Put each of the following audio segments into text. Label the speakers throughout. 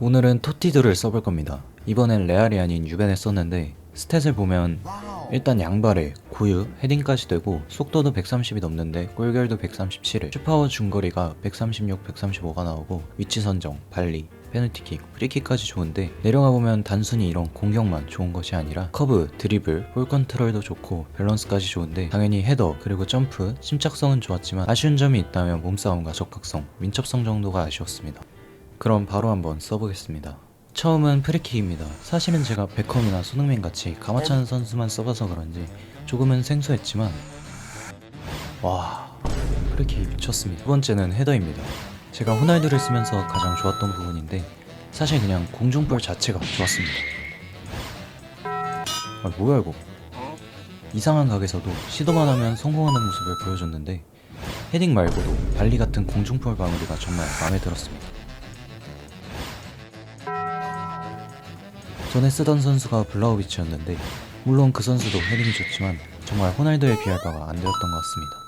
Speaker 1: 오늘은 토티드를 써볼 겁니다. 이번엔 레알이 아닌 유벤에 썼는데 스탯을 보면 일단 양발에 고유, 헤딩까지 되고 속도도 130이 넘는데 골결도 137에 슈파워 중거리가 136, 135가 나오고 위치 선정, 발리, 페널티킥, 프리킥까지 좋은데 내려가 보면 단순히 이런 공격만 좋은 것이 아니라 커브, 드리블, 볼 컨트롤도 좋고 밸런스까지 좋은데 당연히 헤더 그리고 점프, 침착성은 좋았지만 아쉬운 점이 있다면 몸싸움과 적극성, 민첩성 정도가 아쉬웠습니다. 그럼 바로 한번 써보겠습니다. 처음은 프리킥입니다. 사실은 제가 베컴이나 손흥민 같이 가마찬 선수만 써봐서 그런지 조금은 생소했지만 와 프리킥 미쳤습니다. 두 번째는 헤더입니다. 제가 호날두를 쓰면서 가장 좋았던 부분인데 사실 그냥 공중볼 자체가 좋았습니다. 아 뭐야 이거 이상한 각에서도 시도만 하면 성공하는 모습을 보여줬는데 헤딩 말고도 발리 같은 공중볼 마무리가 정말 마음에 들었습니다. 전에 쓰던 선수가 블라우비치였는데 물론 그 선수도 헤딩이 좋지만 정말 호날두에 비할 바가 안 되었던 것 같습니다.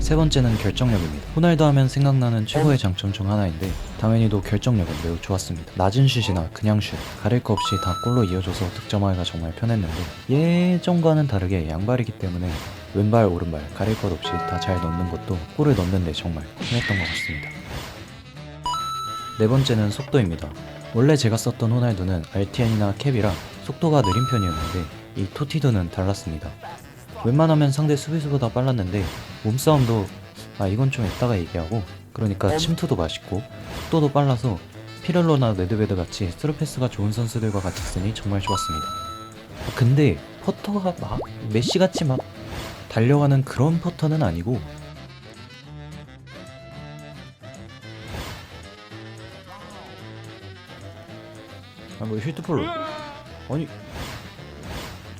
Speaker 1: 세 번째는 결정력입니다. 호날두 하면 생각나는 최고의 장점 중 하나인데 당연히도 결정력은 매우 좋았습니다. 낮은 슛이나 그냥 슛 가릴 거 없이 다 골로 이어져서 득점하기가 정말 편했는데 예전과는 다르게 양발이기 때문에 왼발 오른발 가릴 것 없이 다 잘 넣는 것도 골을 넣는데 정말 편했던 것 같습니다. 네 번째는 속도입니다. 원래 제가 썼던 호날두는 RTN이나 캡이라 속도가 느린 편이었는데 이 토티드는 달랐습니다. 웬만하면 상대 수비수보다 빨랐는데 몸싸움도 아 이건 좀 이따가 얘기하고 그러니까 침투도 맛있고 속도도 빨라서 피렐로나 네드베드 같이 스루패스가 좋은 선수들과 같이 쓰니 정말 좋았습니다. 아, 근데 퍼터가 막 메시 같이 막 달려가는 그런 퍼터는 아니고 아뭐 휴트폴로 아니.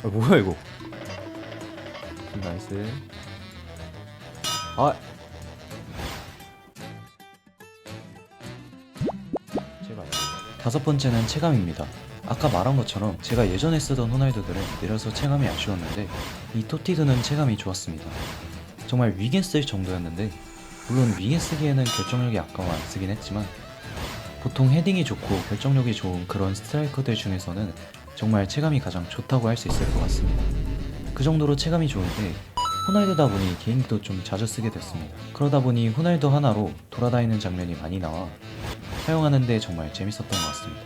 Speaker 1: 아 뭐야 이거? 나이스. 아. 다섯 번째는 체감입니다. 아까 말한 것처럼 제가 예전에 쓰던 호날두들은 내려서 체감이 아쉬웠는데 이 토티드는 체감이 좋았습니다. 정말 위게 쓸 정도였는데 물론 위게 쓰기에는 결정력이 아까워 안 쓰긴 했지만 보통 헤딩이 좋고 결정력이 좋은 그런 스트라이커들 중에서는 정말 체감이 가장 좋다고 할 수 있을 것 같습니다. 그 정도로 체감이 좋은데 호날두다 보니 개인기도 좀 자주 쓰게 됐습니다. 그러다 보니 호날두 하나로 돌아다니는 장면이 많이 나와 사용하는데 정말 재밌었던 것 같습니다.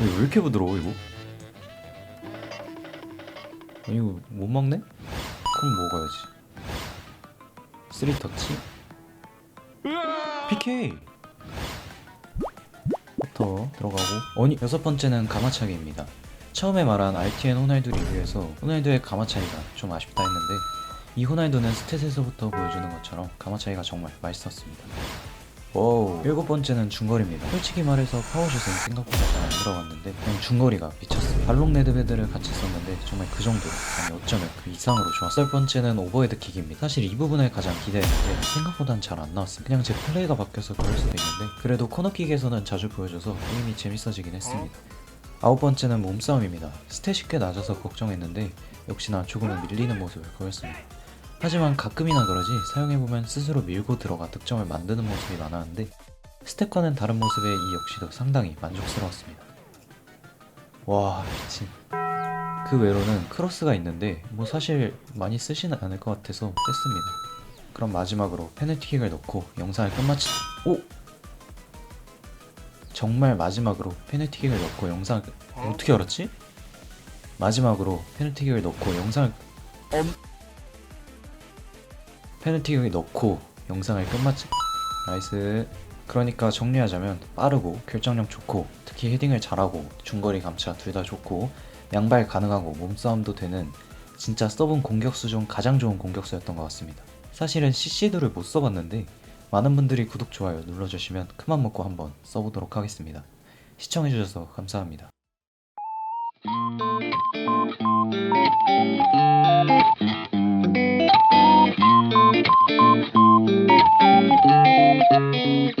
Speaker 1: 왜 이렇게 부드러워 이거? 아니, 이거 못 먹네? 그럼 먹어야지. 쓰리 터치? PK 부터 들어가고. 아니 여섯 번째는 가마차기입니다. 처음에 말한 RTN 호날두 리뷰에서 호날두의 가마차기가 좀 아쉽다 했는데 이 호날두는 스탯에서부터 보여주는 것처럼 가마차기가 정말 맛있었습니다 오 일곱 번째는 중거리입니다. 솔직히 말해서 파워슛은 생각보다 잘 안 들어갔는데 그냥 중거리가 미쳤어요. 발롱 네드베드를 같이 썼는데 정말 그 정도로 아니 어쩌면 그 이상으로 좋았어요. 여덟 번째는 오버헤드 킥입니다. 사실 이 부분을 가장 기대했는데 생각보단 잘 안 나왔습니다. 그냥 제 플레이가 바뀌어서 그럴 수도 있는데 그래도 코너킥에서는 자주 보여줘서 게임이 재밌어지긴 했습니다. 아홉 번째는 몸싸움입니다. 스탯이 꽤 낮아서 걱정했는데 역시나 조금은 밀리는 모습을 보였습니다 하지만 가끔이나 그러지 사용해보면 스스로 밀고 들어가 득점을 만드는 모습이 많았는데 스텝과는 다른 모습에 이 역시도 상당히 만족스러웠습니다. 와 미친. 그 외로는 크로스가 있는데 뭐 사실 많이 쓰지는 않을 것 같아서 뺐습니다. 그럼 마지막으로 페널티킥을 넣고 영상을 끝마치. 오! 정말 마지막으로 페널티킥을 넣고 영상을 끝- 어떻게 알았지? 마지막으로 페널티킥을 넣고 영상을 페널티킥을 넣고 영상을 끝마치 나이스. 그러니까 정리하자면 빠르고 결정력 좋고 특히 헤딩을 잘하고 중거리 감차 둘 다 좋고 양발 가능하고 몸싸움도 되는 진짜 써본 공격수 중 가장 좋은 공격수였던 것 같습니다. 사실은 CC도를 못 써봤는데 많은 분들이 구독 좋아요 눌러주시면 큰맘 먹고 한번 써보도록 하겠습니다. 시청해주셔서 감사합니다 Música